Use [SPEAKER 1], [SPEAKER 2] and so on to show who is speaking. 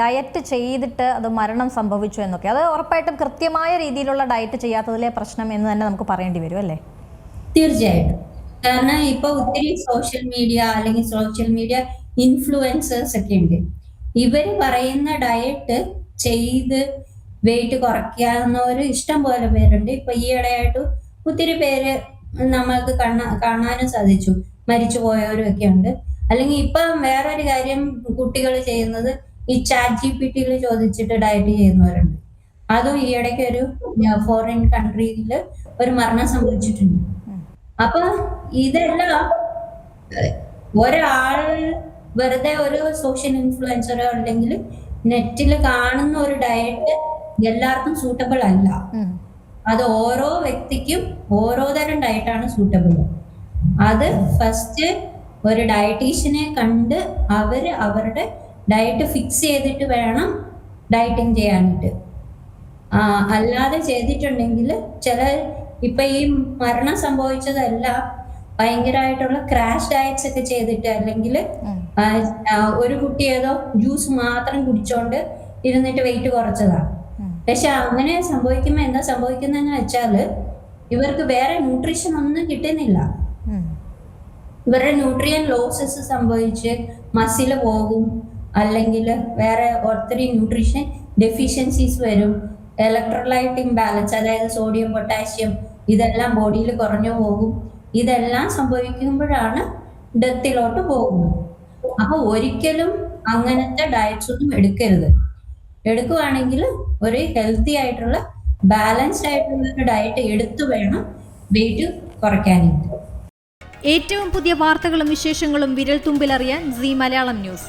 [SPEAKER 1] Diet ചെയ്തിട്ട് അത് മരണം സംഭവിച്ചു എന്നൊക്കെ. അത് ഉറപ്പായിട്ടും കൃത്യമായ രീതിയിലുള്ള ഡയറ്റ് ചെയ്യാത്തതിലെ പ്രശ്നം എന്ന് തന്നെ നമുക്ക് പറയേണ്ടി വരും അല്ലേ?
[SPEAKER 2] തീർച്ചയായിട്ടും. കാരണം ഇപ്പൊ ഒത്തിരി സോഷ്യൽ മീഡിയ അല്ലെങ്കിൽ സോഷ്യൽ മീഡിയ ഇൻഫ്ലുവൻസേഴ്സ് ഒക്കെ ഉണ്ട്. ഇവർ പറയുന്ന ഡയറ്റ് ചെയ്ത് വെയിറ്റ് കുറയ്ക്കാവുന്നവര് ഇഷ്ടം പോലെ പേരുണ്ട്. ഇപ്പൊ ഈയിടെയായിട്ട് ഒത്തിരി പേര് നമ്മൾക്ക് കാണാ കാണാനും സാധിച്ചു. മരിച്ചു പോയവരും ഒക്കെ ഉണ്ട്. അല്ലെങ്കിൽ ഇപ്പം വേറൊരു കാര്യം കുട്ടികൾ ചെയ്യുന്നത് ഈ ചാറ്റ് ജി പി ടിയിൽ ചോദിച്ചിട്ട് ഡയറ്റ് ചെയ്യുന്നവരുണ്ട്. അതും ഈ ഇടയ്ക്ക് ഒരു ഫോറിൻ കൺട്രിയിൽ ഒരു മരണം സംഭവിച്ചിട്ടുണ്ട്. അപ്പൊ ഇതെല്ലാം ഒരാൾ വെറുതെ ഒരു സോഷ്യൽ ഇൻഫ്ലുവൻസറോ അല്ലെങ്കിൽ നെറ്റിൽ കാണുന്ന ഒരു ഡയറ്റ് എല്ലാവർക്കും സൂട്ടബിൾ അല്ല. അത് ഓരോ വ്യക്തിക്കും ഓരോ തരം ഡയറ്റാണ് സൂട്ടബിൾ അത് ഫസ്റ്റ് ഒരു ഡയറ്റീഷ്യനെ കണ്ട് അവർ അവരുടെ ഡയറ്റ് ഫിക്സ് ചെയ്തിട്ട് വേണം ഡയറ്റിംഗ് ചെയ്യാനായിട്ട്. അല്ലാതെ ചെയ്തിട്ടുണ്ടെങ്കിൽ ചില ഇപ്പൊ ഈ മരണം സംഭവിച്ചതെല്ലാം ഭയങ്കരമായിട്ടുള്ള ക്രാഷ് ഡയറ്റ്സ് ഒക്കെ ചെയ്തിട്ട് അല്ലെങ്കിൽ ഒരു കുട്ടി ഏതോ ജ്യൂസ് മാത്രം കുടിച്ചോണ്ട് ഇരുന്നിട്ട് വെയിറ്റ് കുറച്ചതാണ്. പക്ഷെ അങ്ങനെ സംഭവിക്കുമ്പോൾ എന്താ സംഭവിക്കുന്നതെന്ന് വെച്ചാൽ ഇവർക്ക് വേറെ ന്യൂട്രീഷൻ ഒന്നും കിട്ടുന്നില്ല. ഇവരുടെ ന്യൂട്രിയൻ ലോസസ് സംഭവിച്ച് മസിൽ പോകും. അല്ലെങ്കിൽ വേറെ ഒത്തിരി ന്യൂട്രീഷൻ ഡെഫിഷ്യൻസീസ് വരും. ഇലക്ട്രോലൈറ്റ് ഇംബാലൻസ് അതായത് സോഡിയം പൊട്ടാഷ്യം ഇതെല്ലാം ബോഡിയിൽ കുറഞ്ഞു പോകും. ഇതെല്ലാം സംഭവിക്കുമ്പോഴാണ് ഡെത്തിലോട്ട് പോകുന്നത്. അപ്പൊ ഒരിക്കലും അങ്ങനത്തെ ഡയറ്റ്സ് ഒന്നും എടുക്കരുത്. എടുക്കുവാണെങ്കിൽ ഒരു ഹെൽത്തി ആയിട്ടുള്ള ബാലൻസ്ഡ് ആയിട്ടുള്ള ഒരു ഡയറ്റ് എടുത്തു വേണം വെയിറ്റ് കുറയ്ക്കാനായിട്ട്.
[SPEAKER 3] ഏറ്റവും പുതിയ വാർത്തകളും വിശേഷങ്ങളും വിരൽ തുമ്പിലറിയാൻ സി മലയാളം ന്യൂസ്.